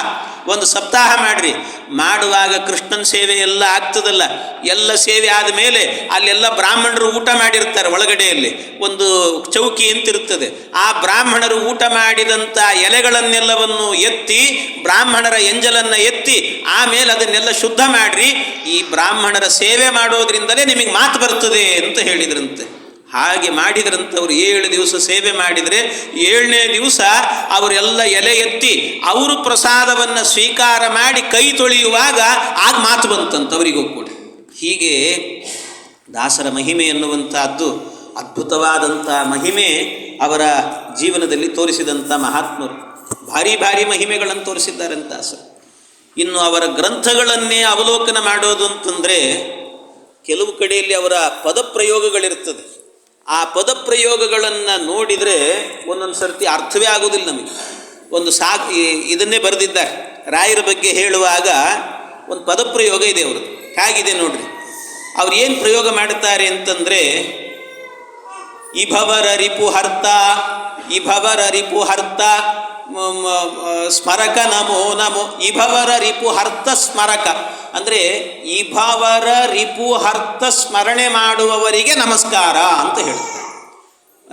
[SPEAKER 1] ಒಂದು ಸಪ್ತಾಹ ಮಾಡಿರಿ. ಮಾಡುವಾಗ ಕೃಷ್ಣನ ಸೇವೆ ಎಲ್ಲ ಆಗ್ತದಲ್ಲ, ಎಲ್ಲ ಸೇವೆ ಆದ ಮೇಲೆ ಅಲ್ಲೆಲ್ಲ ಬ್ರಾಹ್ಮಣರು ಊಟ ಮಾಡಿರ್ತಾರೆ ಒಳಗಡೆಯಲ್ಲಿ, ಒಂದು ಚೌಕಿ ಅಂತಿರುತ್ತದೆ. ಆ ಬ್ರಾಹ್ಮಣರು ಊಟ ಮಾಡಿದಂಥ ಎಲೆಗಳನ್ನೆಲ್ಲವನ್ನು ಎತ್ತಿ, ಬ್ರಾಹ್ಮಣರ ಎಂಜಲನ್ನು ಎತ್ತಿ, ಆಮೇಲೆ ಅದನ್ನೆಲ್ಲ ಶುದ್ಧ ಮಾಡ್ರಿ, ಈ ಬ್ರಾಹ್ಮಣರ ಸೇವೆ ಮಾಡೋದ್ರಿಂದಲೇ ನಿಮಗೆ ಮಾತು ಬರ್ತದೆ ಅಂತ ಹೇಳಿದ್ರಂತೆ. ಹಾಗೆ ಮಾಡಿದ್ರಂಥವ್ರು ಏಳು ದಿವಸ ಸೇವೆ ಮಾಡಿದರೆ, ಏಳನೇ ದಿವಸ ಅವರೆಲ್ಲ ಎಲೆ ಎತ್ತಿ ಅವರು ಪ್ರಸಾದವನ್ನು ಸ್ವೀಕಾರ ಮಾಡಿ ಕೈ ತೊಳೆಯುವಾಗ ಆಗ ಮಾತು ಬಂತಂತ ಅವರಿಗೂ ಕೂಡ. ಹೀಗೆ ದಾಸರ ಮಹಿಮೆ ಎನ್ನುವಂಥದ್ದು ಅದ್ಭುತವಾದಂಥ ಮಹಿಮೆ ಅವರ ಜೀವನದಲ್ಲಿ ತೋರಿಸಿದಂಥ ಮಹಾತ್ಮರು. ಭಾರಿ ಭಾರಿ ಮಹಿಮೆಗಳನ್ನು ತೋರಿಸಿದ್ದಾರಂತ ದಾಸರು. ಇನ್ನು ಅವರ ಗ್ರಂಥಗಳನ್ನೇ ಅವಲೋಕನ ಮಾಡೋದು ಅಂತಂದರೆ ಕೆಲವು ಕಡೆಯಲ್ಲಿ ಅವರ ಪದಪ್ರಯೋಗಗಳಿರ್ತದೆ. ಆ ಪದಪ್ರಯೋಗಗಳನ್ನು ನೋಡಿದರೆ ಒಂದೊಂದು ಸರ್ತಿ ಅರ್ಥವೇ ಆಗೋದಿಲ್ಲ ನಮಗೆ. ಒಂದು ಸಾಕು ಇದನ್ನೇ ಬರೆದಿದ್ದಾರೆ. ರಾಯರ ಬಗ್ಗೆ ಹೇಳುವಾಗ ಒಂದು ಪದಪ್ರಯೋಗ ಇದೆ ಅವರು ಹೇಗಿದೆ ನೋಡ್ರಿ. ಅವ್ರು ಏನು ಪ್ರಯೋಗ ಮಾಡುತ್ತಾರೆ ಅಂತಂದರೆ ಇಭವರ ರಿಪು ಹರ್ತ ಇಭವರ ರಿಪು ಹರ್ತ ಸ್ಮರಕ ನಮೋ ನಮೋ, ಇಭವರ ರಿಪು ಹರ್ತ ಸ್ಮರಕ. ಅಂದರೆ ಇಭವರ ರಿಪು ಹರ್ತ ಸ್ಮರಣೆ ಮಾಡುವವರಿಗೆ ನಮಸ್ಕಾರ ಅಂತ ಹೇಳ್ತಾರೆ.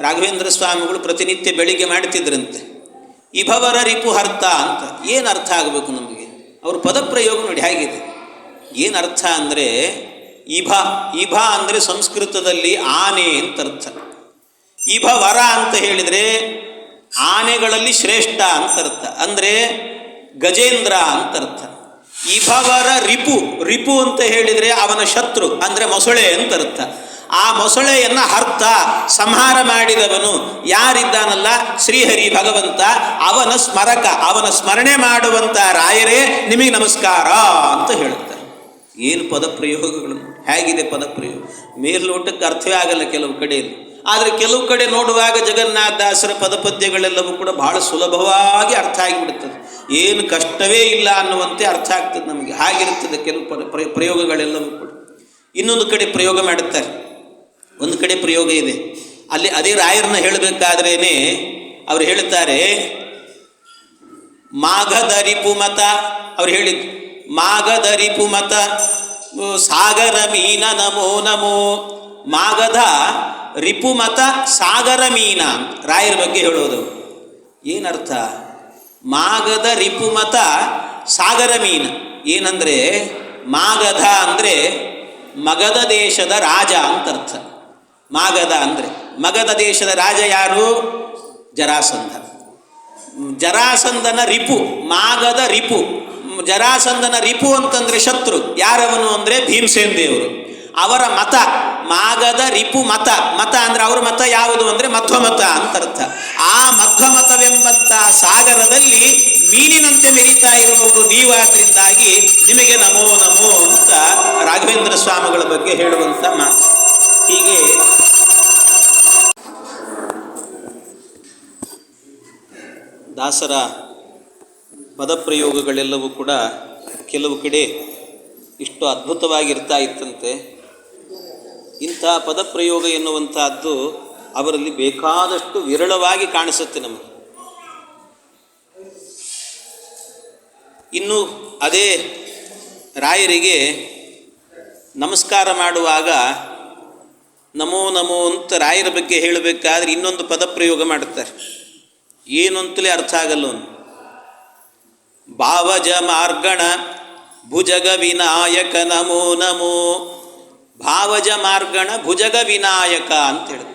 [SPEAKER 1] ರಾಘವೇಂದ್ರ ಸ್ವಾಮಿಗಳು ಪ್ರತಿನಿತ್ಯ ಬೆಳಿಗ್ಗೆ ಮಾಡ್ತಿದ್ರಂತೆ. ಇಭವರ ರಿಪು ಹರ್ತ ಅಂತ. ಏನು ಅರ್ಥ ಆಗಬೇಕು ನಮಗೆ? ಅವ್ರ ಪದಪ್ರಯೋಗ ನೋಡಿ ಹೇಗಿದೆ. ಏನು ಅರ್ಥ ಅಂದರೆ ಇಭ ಇಭ ಅಂದರೆ ಸಂಸ್ಕೃತದಲ್ಲಿ ಆನೆ ಅಂತ ಅರ್ಥ. ಇಭ ವರ ಅಂತ ಹೇಳಿದರೆ ಆನೆಗಳಲ್ಲಿ ಶ್ರೇಷ್ಠ ಅಂತ ಅರ್ಥ. ಅಂದರೆ ಗಜೇಂದ್ರ ಅಂತ ಅರ್ಥ. ಇಭವರ ರಿಪು ರಿಪು ಅಂತ ಹೇಳಿದರೆ ಅವನ ಶತ್ರು, ಅಂದರೆ ಮೊಸಳೆ ಅಂತ ಅರ್ಥ. ಆ ಮೊಸಳೆಯನ್ನು ಹರ್ತ, ಸಂಹಾರ ಮಾಡಿದವನು ಯಾರಿದ್ದಾನಲ್ಲ? ಶ್ರೀಹರಿ ಭಗವಂತ. ಅವನ ಸ್ಮರಕ, ಅವನ ಸ್ಮರಣೆ ಮಾಡುವಂಥ ರಾಯರೇ ನಿಮಗೆ ನಮಸ್ಕಾರ ಅಂತ ಹೇಳುತ್ತಾರೆ. ಏನು ಪದಪ್ರಯೋಗಗಳು? ಹೇಗಿದೆ ಪದಪ್ರಯೋಗ? ಮೇಲ್ನೋಟಕ್ಕೆ ಅರ್ಥವೇ ಆಗಲ್ಲ ಕೆಲವು ಕಡೆಯಲ್ಲಿ. ಆದರೆ ಕೆಲವು ಕಡೆ ನೋಡುವಾಗ ಜಗನ್ನಾಥದಾಸರ ಪದಪದ್ಯಗಳೆಲ್ಲವೂ ಕೂಡ ಬಹಳ ಸುಲಭವಾಗಿ ಅರ್ಥ ಆಗಿಬಿಡುತ್ತದೆ. ಏನು ಕಷ್ಟವೇ ಇಲ್ಲ ಅನ್ನುವಂತೆ ಅರ್ಥ ಆಗ್ತದೆ ನಮಗೆ. ಹಾಗಿರ್ತದೆ ಕೆಲವು ಪ್ರಯೋಗಗಳೆಲ್ಲವೂ ಕೂಡ. ಇನ್ನೊಂದು ಕಡೆ ಪ್ರಯೋಗ ಮಾಡುತ್ತಾರೆ. ಒಂದು ಕಡೆ ಪ್ರಯೋಗ ಇದೆ. ಅಲ್ಲಿ ಅದೇ ರಾಯರನ್ನ ಹೇಳಬೇಕಾದ್ರೇನೆ ಅವ್ರು ಹೇಳ್ತಾರೆ ಮಾಘದರಿಪು ಮತ, ಅವ್ರು ಹೇಳಿದ್ರು ಮಾಘದರಿಪು ಮತ, ಸಾಗರ ಮೀನ ನಮೋ ನಮೋ ಮಾಗಧ, ರಿಪುಮತ, ಸಾಗರ ಮೀನ ರಾಯರ ಬಗ್ಗೆ ಹೇಳೋದು ಏನರ್ಥ? ಮಾಗಧ, ರಿಪುಮತ, ಸಾಗರ ಮೀನ. ಏನಂದರೆ, ಮಾಗಧ ಅಂದರೆ ಮಗಧ ದೇಶದ ರಾಜ ಅಂತ ಅರ್ಥ. ಮಾಗಧ ಅಂದರೆ, ಮಗಧ ದೇಶದ ರಾಜ ಯಾರು? ಜರಾಸಂಧ ಜರಾಸಂಧನ ರಿಪು ಮಾಗದ ರಿಪು. ಜರಾಸಂಧನ ರಿಪು ಅಂತಂದ್ರೆ ಶತ್ರು. ಯಾರವನು ಅಂದರೆ ಭೀಮಸೇನ್ ದೇವರು. ಅವರ ಮತ, ಮಾಗದ ರಿಪು ಮತ ಮತ ಅಂದ್ರೆ ಅವ್ರ ಮತ ಯಾವುದು ಅಂದರೆ ಮಧ್ವಮತ ಅಂತ ಅರ್ಥ. ಆ ಮಧ್ವಮತವೆಂಬಂತ ಸಾಗರದಲ್ಲಿ ಮೀನಿನಂತೆ ಮೆರೀತಾ ಇರುವವರು ನೀವಾದ್ರಿಂದಾಗಿ ನಿಮಗೆ ನಮೋ ನಮೋ ಅಂತ ರಾಘವೇಂದ್ರ ಸ್ವಾಮಿಗಳ ಬಗ್ಗೆ ಹೇಳುವಂಥ ಮಾತು. ಹೀಗೆ ದಾಸರ ಪದಪ್ರಯೋಗಗಳೆಲ್ಲವೂ ಕೂಡ ಕೆಲವು ಕಡೆ ಇಷ್ಟು ಅದ್ಭುತವಾಗಿರ್ತಾ ಇತ್ತಂತೆ. ಇಂಥ ಪದಪ್ರಯೋಗ ಎನ್ನುವಂತಹದ್ದು ಅವರಲ್ಲಿ ಬೇಕಾದಷ್ಟು ವಿರಳವಾಗಿ ಕಾಣಿಸುತ್ತೆ ನಮಗೆ. ಇನ್ನು ಅದೇ ರಾಯರಿಗೆ ನಮಸ್ಕಾರ ಮಾಡುವಾಗ ನಮೋ ನಮೋ ಅಂತ ರಾಯರ ಬಗ್ಗೆ ಹೇಳಬೇಕಾದ್ರೆ ಇನ್ನೊಂದು ಪದಪ್ರಯೋಗ ಮಾಡುತ್ತಾರೆ. ಏನು ಅಂತಲೇ ಅರ್ಥ ಆಗಲ್ಲ ಭಾವಜ ಮಾರ್ಗಣ ಭುಜಗ ವಿನಾಯಕ ನಮೋ ನಮೋ ಭಾವಜ ಮಾರ್ಗಣ ಭುಜಗ ವಿನಾಯಕ ಅಂತ ಹೇಳ್ತಾರೆ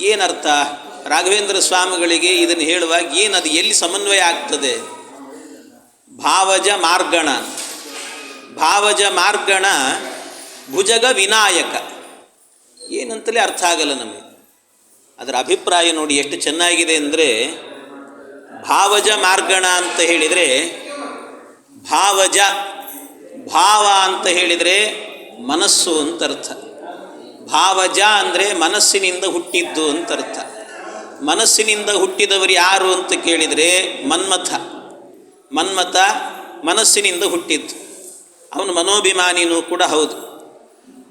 [SPEAKER 1] ಏನರ್ಥ? ರಾಘವೇಂದ್ರ ಸ್ವಾಮಿಗಳಿಗೆ ಇದನ್ನು ಹೇಳುವಾಗ ಏನದು, ಎಲ್ಲಿ ಸಮನ್ವಯ ಆಗ್ತದೆ? ಭಾವಜ ಮಾರ್ಗಣ ಭಾವಜ ಮಾರ್ಗಣ ಭುಜಗ ವಿನಾಯಕ. ಏನಂತಲೇ ಅರ್ಥ ಆಗಲ್ಲ ನಮಗೆ. ಅದರ ಅಭಿಪ್ರಾಯ ನೋಡಿ ಎಷ್ಟು ಚೆನ್ನಾಗಿದೆ ಅಂದರೆ, ಭಾವಜ ಮಾರ್ಗಣ ಅಂತ ಹೇಳಿದರೆ, ಭಾವಜ ಭಾವ ಅಂತ ಹೇಳಿದರೆ ಮನಸ್ಸು ಅಂತ ಅರ್ಥ ಭಾವಜ ಅಂದರೆ ಮನಸ್ಸಿನಿಂದ ಹುಟ್ಟಿದ್ದು ಅಂತ ಅರ್ಥ ಮನಸ್ಸಿನಿಂದ ಹುಟ್ಟಿದವರು ಯಾರು ಅಂತ ಕೇಳಿದರೆ ಮನ್ಮಥ. ಮನ್ಮಥ ಮನಸ್ಸಿನಿಂದ ಹುಟ್ಟಿದ್ದು. ಅವನು ಮನೋಭಿಮಾನಿನೂ ಕೂಡ ಹೌದು.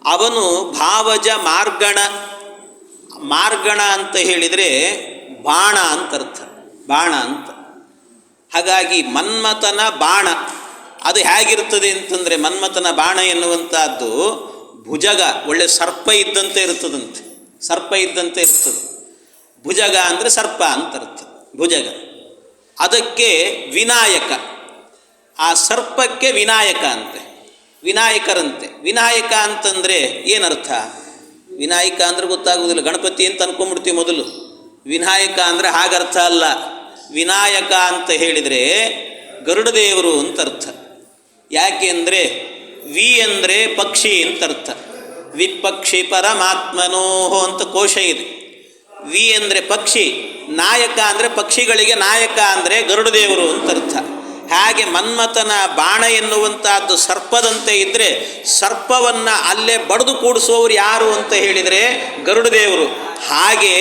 [SPEAKER 1] ಅವನು ಭಾವಜ ಮಾರ್ಗಣ. ಮಾರ್ಗಣ ಅಂತ ಹೇಳಿದರೆ ಬಾಣ ಅಂತ ಅರ್ಥ ಬಾಣ ಅಂತ. ಹಾಗಾಗಿ ಮನ್ಮಥನ ಬಾಣ. ಅದು ಹೇಗಿರ್ತದೆ ಅಂತಂದರೆ ಮನ್ಮಥನ ಬಾಣ ಎನ್ನುವಂಥದ್ದು ಭುಜಗ, ಒಳ್ಳೆ ಸರ್ಪ ಇದ್ದಂತೆ ಇರ್ತದಂತೆ ಸರ್ಪ ಇದ್ದಂತೆ ಇರ್ತದೆ ಭುಜಗ ಅಂದರೆ ಸರ್ಪ ಅಂತ ಅರ್ಥ. ಭುಜಗ. ಅದಕ್ಕೆ ವಿನಾಯಕ. ಆ ಸರ್ಪಕ್ಕೆ ವಿನಾಯಕ ಅಂತೆ. ವಿನಾಯಕರಂತೆ. ವಿನಾಯಕ ಅಂತಂದರೆ ಏನರ್ಥ? ವಿನಾಯಕ ಅಂದರೆ ಗೊತ್ತಾಗುವುದಿಲ್ಲ. ಗಣಪತಿ ಅಂತ ಅನ್ಕೊಂಡ್ಬಿಡ್ತೀವಿ ಮೊದಲು. ವಿನಾಯಕ ಅಂದರೆ ಹಾಗರ್ಥ ಅಲ್ಲ. ವಿನಾಯಕ ಅಂತ ಹೇಳಿದರೆ ಗರುಡದೇವರು ಅಂತ ಅರ್ಥ. ಯಾಕೆ ಅಂದರೆ ವಿ ಅಂದರೆ ಪಕ್ಷಿ ಅಂತ ಅರ್ಥ. ವಿಪಕ್ಷಿ ಪರಮಾತ್ಮನೋಹೋ ಅಂತ ಕೋಶ ಇದೆ. ವಿ ಅಂದರೆ ಪಕ್ಷಿ, ನಾಯಕ ಅಂದರೆ ಪಕ್ಷಿಗಳಿಗೆ ನಾಯಕ ಅಂದರೆ ಗರುಡದೇವರು ಅಂತ ಅರ್ಥ. ಹಾಗೆ ಮನ್ಮಥನ ಬಾಣ ಎನ್ನುವಂತಹದ್ದು ಸರ್ಪದಂತೆ ಇದ್ದರೆ ಸರ್ಪವನ್ನು ಅಲ್ಲೇ ಬಡಿದು ಕೂಡಿಸುವವರು ಯಾರು ಅಂತ ಹೇಳಿದರೆ ಗರುಡದೇವರು. ಹಾಗೆ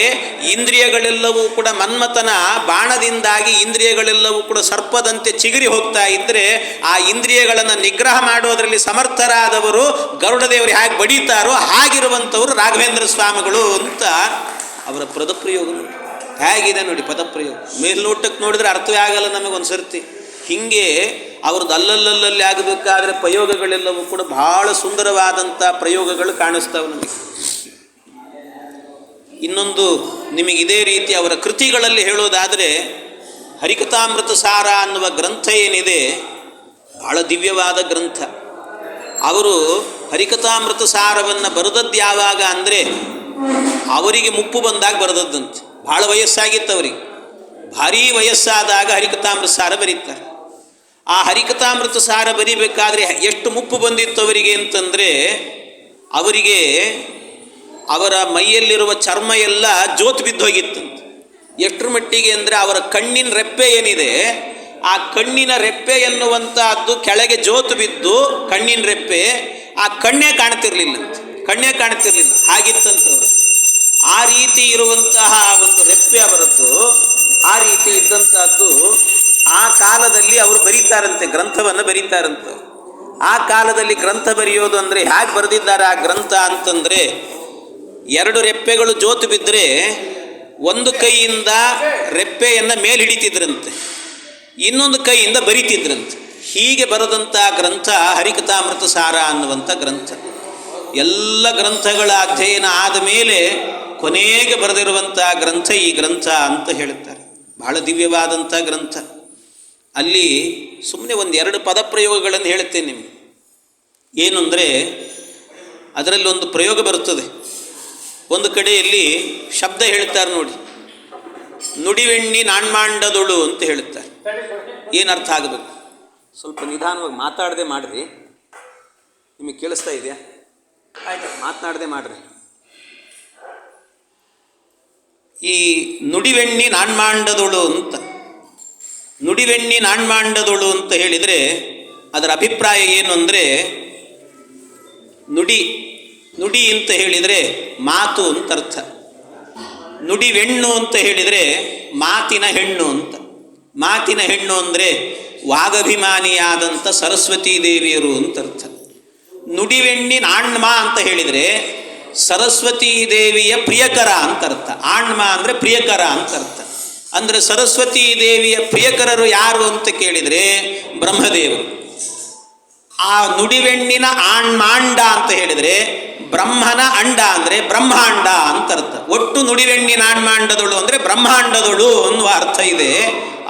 [SPEAKER 1] ಇಂದ್ರಿಯಗಳೆಲ್ಲವೂ ಕೂಡ ಮನ್ಮಥನ ಬಾಣದಿಂದಾಗಿ ಇಂದ್ರಿಯಗಳೆಲ್ಲವೂ ಕೂಡ ಸರ್ಪದಂತೆ ಚಿಗುರಿ ಹೋಗ್ತಾ ಇದ್ದರೆ ಆ ಇಂದ್ರಿಯಗಳನ್ನು ನಿಗ್ರಹ ಮಾಡೋದರಲ್ಲಿ ಸಮರ್ಥರಾದವರು ಗರುಡದೇವರು ಹೇಗೆ ಬಡೀತಾರೋ ಹಾಗಿರುವಂಥವರು ರಾಘವೇಂದ್ರ ಸ್ವಾಮಿಗಳು ಅಂತ ಅವರ ಪದಪ್ರಯೋಗ ನೋಡಿ. ಹೇಗಿದೆ ನೋಡಿ ಪದಪ್ರಯೋಗ. ಮೇಲ್ನೋಟಕ್ಕೆ ನೋಡಿದ್ರೆ ಅರ್ಥವೇ ಆಗಲ್ಲ ನಮಗೆ ಒಂದು ಸರ್ತಿ ಹೀಗೆ ಅವ್ರದ್ದು ಅಲ್ಲಲ್ಲಲ್ಲಲ್ಲಿ ಆಗಬೇಕಾದ್ರೆ ಪ್ರಯೋಗಗಳೆಲ್ಲವೂ ಕೂಡ ಬಹಳ ಸುಂದರವಾದಂಥ ಪ್ರಯೋಗಗಳು ಕಾಣಿಸ್ತಾವೆ ನಮಗೆ. ಇನ್ನೊಂದು ನಿಮಗೆ ಇದೇ ರೀತಿ ಅವರ ಕೃತಿಗಳಲ್ಲಿ ಹೇಳೋದಾದರೆ, ಹರಿಕಥಾಮೃತ ಸಾರ ಅನ್ನುವ ಗ್ರಂಥ ಏನಿದೆ, ಬಹಳ ದಿವ್ಯವಾದ ಗ್ರಂಥ. ಅವರು ಹರಿಕಥಾಮೃತ ಸಾರವನ್ನು ಬರೆದದ್ದು ಯಾವಾಗ ಅಂದರೆ, ಅವರಿಗೆ ಮುಪ್ಪು ಬಂದಾಗ ಬರೆದದ್ದಂತೆ. ಭಾಳ ವಯಸ್ಸಾಗಿತ್ತು ಅವರಿಗೆ. ಭಾರೀ ವಯಸ್ಸಾದಾಗ ಹರಿಕಥಾಮೃತ ಸಾರ ಬರೀತಾರೆ. ಆ ಹರಿಕಥಾಮೃತ ಸಾರ ಬರಿಬೇಕಾದ್ರೆ ಎಷ್ಟು ಮುಪ್ಪು ಬಂದಿತ್ತು ಅವರಿಗೆ ಅಂತಂದರೆ ಅವರಿಗೆ ಅವರ ಮೈಯಲ್ಲಿರುವ ಚರ್ಮ ಎಲ್ಲ ಜೋತು ಬಿದ್ದೋಗಿತ್ತಂತೆ ಎಷ್ಟರ ಮಟ್ಟಿಗೆ ಅಂದರೆ ಅವರ ಕಣ್ಣಿನ ರೆಪ್ಪೆ ಏನಿದೆ, ಆ ಕಣ್ಣಿನ ರೆಪ್ಪೆ ಎನ್ನುವಂತಹದ್ದು ಕೆಳಗೆ ಜೋತು ಬಿದ್ದು ಕಣ್ಣಿನ ರೆಪ್ಪೆ ಆ ಕಣ್ಣೇ ಕಾಣ್ತಿರ್ಲಿಲ್ಲ. ಕಣ್ಣೇ ಕಾಣ್ತಿರ್ಲಿಲ್ಲ. ಹಾಗಿತ್ತಂತವ್ರು. ಆ ರೀತಿ ಇರುವಂತಹ ಒಂದು ರೆಪ್ಪೆ ಅವರದ್ದು, ಆ ರೀತಿ ಇದ್ದಂತಹದ್ದು ಆ ಕಾಲದಲ್ಲಿ ಅವರು ಬರೀತಾರಂತೆ, ಗ್ರಂಥವನ್ನು ಬರೀತಾರಂತೆ. ಆ ಕಾಲದಲ್ಲಿ ಗ್ರಂಥ ಬರೆಯೋದು ಅಂದರೆ ಹೇಗೆ ಬರೆದಿದ್ದಾರೆ ಆ ಗ್ರಂಥ ಅಂತಂದರೆ, ಎರಡು ರೆಪ್ಪೆಗಳು ಜೋತು ಬಿದ್ದರೆ ಒಂದು ಕೈಯಿಂದ ರೆಪ್ಪೆಯನ್ನು ಮೇಲೆ ಹಿಡಿತಿದ್ರಂತೆ. ಇನ್ನೊಂದು ಕೈಯಿಂದ ಬರಿತಿದ್ರಂತೆ. ಹೀಗೆ ಬರೆದಂಥ ಗ್ರಂಥ ಹರಿಕಥಾಮೃತ ಸಾರ ಅನ್ನುವಂಥ ಗ್ರಂಥ. ಎಲ್ಲ ಗ್ರಂಥಗಳ ಅಧ್ಯಯನ ಆದ ಮೇಲೆ ಕೊನೆಗೆ ಬರೆದಿರುವಂಥ ಗ್ರಂಥ ಈ ಗ್ರಂಥ ಅಂತ ಹೇಳುತ್ತಾರೆ. ಬಹಳ ದಿವ್ಯವಾದಂಥ ಗ್ರಂಥ. ಅಲ್ಲಿ ಸುಮ್ಮನೆ ಒಂದು ಎರಡು ಪದಪ್ರಯೋಗಗಳನ್ನು ಹೇಳುತ್ತೇನೆ ನಿಮಗೆ. ಏನು ಅಂದರೆ, ಅದರಲ್ಲಿ ಒಂದು ಪ್ರಯೋಗ ಬರುತ್ತದೆ. ಒಂದು ಕಡೆಯಲ್ಲಿ ಶಬ್ದ ಹೇಳ್ತಾರೆ ನೋಡಿ. ನುಡಿವೆಣ್ಣಿ ನಾಣ್ಮಾಂಡದೊಳು ಅಂತ ಹೇಳುತ್ತಾರೆ. ಏನು ಅರ್ಥ ಆಗಬೇಕು? ಸ್ವಲ್ಪ ನಿಧಾನವಾಗಿ ಮಾತಾಡದೆ ಮಾಡಿರಿ. ನಿಮಗೆ ಕೇಳಿಸ್ತಾ ಇದೆಯಾ? ಆಯ್ತು, ಮಾತನಾಡದೆ ಮಾಡಿರಿ. ಈ ನುಡಿವೆಣ್ಣಿ ನಾಣ್ಮಾಂಡದೊಳು ಅಂತ. ನುಡಿವೆಣ್ಣಿ ನಾಣ್ಮಾಂಡದೊಳು ಅಂತ ಹೇಳಿದರೆ ಅದರ ಅಭಿಪ್ರಾಯ ಏನು ಅಂದರೆ, ನುಡಿ ನುಡಿ ಅಂತ ಹೇಳಿದರೆ ಮಾತು ಅಂತ ಅರ್ಥ. ನುಡಿವೆಣ್ಣು ಅಂತ ಹೇಳಿದರೆ ಮಾತಿನ ಹೆಣ್ಣು ಅಂತ. ಮಾತಿನ ಹೆಣ್ಣು ಅಂದರೆ ವಾಗಭಿಮಾನಿಯಾದಂಥ ಸರಸ್ವತೀ ದೇವಿಯರು ಅಂತ ಅರ್ಥ. ನುಡಿವೆಣ್ಣಿ ನಾಣ್ಮ ಅಂತ ಹೇಳಿದರೆ ಸರಸ್ವತೀ ದೇವಿಯ ಪ್ರಿಯಕರ ಅಂತ ಅರ್ಥ. ಆಣ್ಮ ಅಂದರೆ ಪ್ರಿಯಕರ ಅಂತ ಅರ್ಥ. ಅಂದರೆ ಸರಸ್ವತೀ ದೇವಿಯ ಪ್ರಿಯಕರರು ಯಾರು ಅಂತ ಕೇಳಿದರೆ ಬ್ರಹ್ಮದೇವರು. ಆ ನುಡಿವೆಣ್ಣಿನ ಆಣ್ಮಾಂಡ ಅಂತ ಹೇಳಿದರೆ ಬ್ರಹ್ಮನ ಅಂಡ ಅಂದರೆ ಬ್ರಹ್ಮಾಂಡ ಅಂತ ಅರ್ಥ. ಒಟ್ಟು ನುಡಿವೆಣ್ಣಿನ ಆಣ್ಮಾಂಡದಳು ಅಂದರೆ ಬ್ರಹ್ಮಾಂಡದಳು ಅನ್ನುವ ಅರ್ಥ ಇದೆ.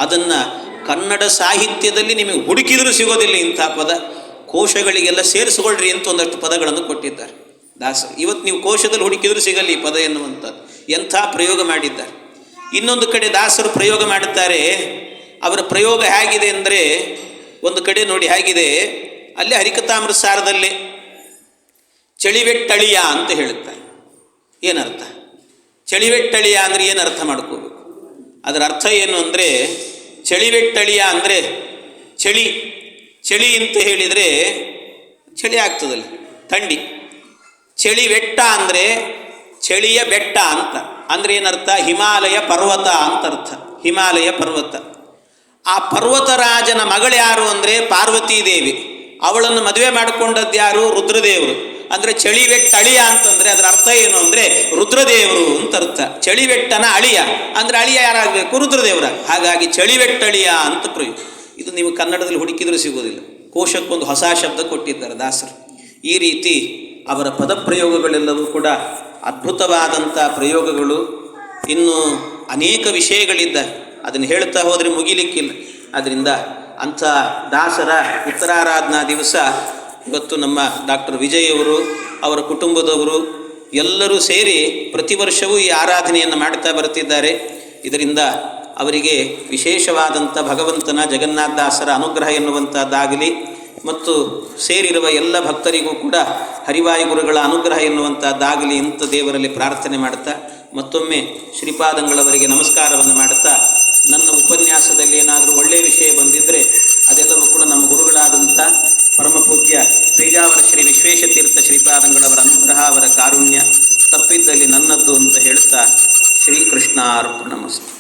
[SPEAKER 1] ಅದನ್ನು ಕನ್ನಡ ಸಾಹಿತ್ಯದಲ್ಲಿ ನಿಮಗೆ ಹುಡುಕಿದರೂ ಸಿಗೋದಿಲ್ಲ ಇಂಥ ಪದ. ಕೋಶಗಳಿಗೆಲ್ಲ ಸೇರಿಸ್ಕೊಳ್ರಿ ಅಂತ ಒಂದಷ್ಟು ಪದಗಳನ್ನು ಕೊಟ್ಟಿದ್ದಾರೆ. ದಾಸ, ಇವತ್ತು ನೀವು ಕೋಶದಲ್ಲಿ ಹುಡುಕಿದರೂ ಸಿಗಲ್ಲ ಈ ಪದ ಎನ್ನುವಂಥದ್ದು. ಎಂಥ ಪ್ರಯೋಗ ಮಾಡಿದ್ದಾರೆ. ಇನ್ನೊಂದು ಕಡೆ ದಾಸರು ಪ್ರಯೋಗ ಮಾಡುತ್ತಾರೆ. ಅವರ ಪ್ರಯೋಗ ಹೇಗಿದೆ ಅಂದರೆ ಒಂದು ಕಡೆ ನೋಡಿ ಹೇಗಿದೆ. ಅಲ್ಲಿ ಹರಿಕತಾಮೃತ ಸಾರದಲ್ಲಿ ಚಳಿವೆಟ್ಟಳಿಯ ಅಂತ ಹೇಳುತ್ತಾರೆ. ಏನರ್ಥ? ಚಳಿವೆಟ್ಟಳಿಯ ಅಂದರೆ ಏನು ಅರ್ಥ ಮಾಡ್ಕೋಬೇಕು? ಅದರ ಅರ್ಥ ಏನು ಅಂದರೆ ಚಳಿವೆಟ್ಟಳಿಯ ಅಂದರೆ ಚಳಿ. ಚಳಿ ಅಂತ ಹೇಳಿದರೆ ಚಳಿ ಆಗ್ತದಲ್ಲ, ಥಂಡಿ. ಚಳಿ ಬೆಟ್ಟ ಅಂದರೆ ಚಳಿಯ ಬೆಟ್ಟ ಅಂತ. ಅಂದರೆ ಏನರ್ಥ? ಹಿಮಾಲಯ ಪರ್ವತ ಅಂತ ಅರ್ಥ ಹಿಮಾಲಯ ಪರ್ವತ. ಆ ಪರ್ವತರಾಜನ ಮಗಳು ಯಾರು ಅಂದರೆ? ಪಾರ್ವತೀ ದೇವಿ ಅವಳನ್ನು ಮದುವೆ ಮಾಡಿಕೊಂಡದ್ದು ಯಾರು? ರುದ್ರದೇವರು. ಅಂದರೆ ಚಳಿವೆಟ್ಟ ಅಳಿಯ ಅಂತಂದರೆ ಅದರ ಅರ್ಥ ಏನು ಅಂದರೆ? ರುದ್ರದೇವರು ಅಂತ ಅರ್ಥ ಚಳಿವೆಟ್ಟನ ಅಳಿಯ. ಅಂದರೆ ಅಳಿಯ ಯಾರಾಗಬೇಕು? ರುದ್ರದೇವರ. ಹಾಗಾಗಿ ಚಳಿವೆಟ್ಟಳಿಯ ಅಂತ ಪ್ರಯೋಗ ಇದು ನೀವು ಕನ್ನಡದಲ್ಲಿ ಹುಡುಕಿದರೂ ಸಿಗೋದಿಲ್ಲ. ಕೋಶಕ್ಕೊಂದು ಹೊಸ ಶಬ್ದ ಕೊಟ್ಟಿದ್ದಾರೆ ದಾಸರು. ಈ ರೀತಿ ಅವರ ಪದಪ್ರಯೋಗಗಳೆಲ್ಲವೂ ಕೂಡ ಅದ್ಭುತವಾದಂಥ ಪ್ರಯೋಗಗಳು. ಇನ್ನು ಅನೇಕ ವಿಷಯಗಳಿದ್ದಾರೆ ಅದನ್ನು ಹೇಳ್ತಾ ಹೋದರೆ ಮುಗಿಲಿಕ್ಕಿಲ್ಲ. ಅದರಿಂದ ಅಂಥ ದಾಸರ ಉತ್ತರಾರಾಧನಾ ದಿವಸ ಇವತ್ತು ನಮ್ಮ ಡಾಕ್ಟರ್ ವಿಜಯ್ ಅವರು, ಅವರ ಕುಟುಂಬದವರು ಎಲ್ಲರೂ ಸೇರಿ ಪ್ರತಿ ವರ್ಷವೂ ಈ ಆರಾಧನೆಯನ್ನು ಮಾಡ್ತಾ ಬರ್ತಿದ್ದಾರೆ ಇದರಿಂದ ಅವರಿಗೆ ವಿಶೇಷವಾದಂಥ ಭಗವಂತನ ಜಗನ್ನಾಥದಾಸರ ಅನುಗ್ರಹ ಎನ್ನುವಂಥದ್ದಾಗಲಿ ಮತ್ತು ಸೇರಿರುವ ಎಲ್ಲ ಭಕ್ತರಿಗೂ ಕೂಡ ಹರಿವಾಯು ಗುರುಗಳ ಅನುಗ್ರಹ ಎನ್ನುವಂಥದ್ದಾಗಲಿ ಅಂತ ದೇವರಲ್ಲಿ ಪ್ರಾರ್ಥನೆ ಮಾಡ್ತಾ, ಮತ್ತೊಮ್ಮೆ ಶ್ರೀಪಾದಂಗಳವರಿಗೆ ನಮಸ್ಕಾರವನ್ನು ಮಾಡುತ್ತಾ ನನ್ನ ಉಪನ್ಯಾಸದಲ್ಲಿ ಏನಾದರೂ ಒಳ್ಳೆಯ ವಿಷಯ ಬಂದಿದ್ದರೆ ಅದೆಲ್ಲವೂ ಕೂಡ ನಮ್ಮ ಗುರುಗಳಾದಂಥ ಪರಮ ಪೂಜ್ಯ ಪೇಜಾವರ ಶ್ರೀ ವಿಶ್ವೇಶತೀರ್ಥ ಶ್ರೀಪಾದಂಗಳವರ ಅನುಗ್ರಹ, ಅವರ ಕಾರುಣ್ಯ ತಪ್ಪಿದ್ದಲ್ಲಿ ನನ್ನದ್ದು ಅಂತ ಹೇಳ್ತಾ ಶ್ರೀಕೃಷ್ಣಾರ್ಪಣಮಸ್ತು.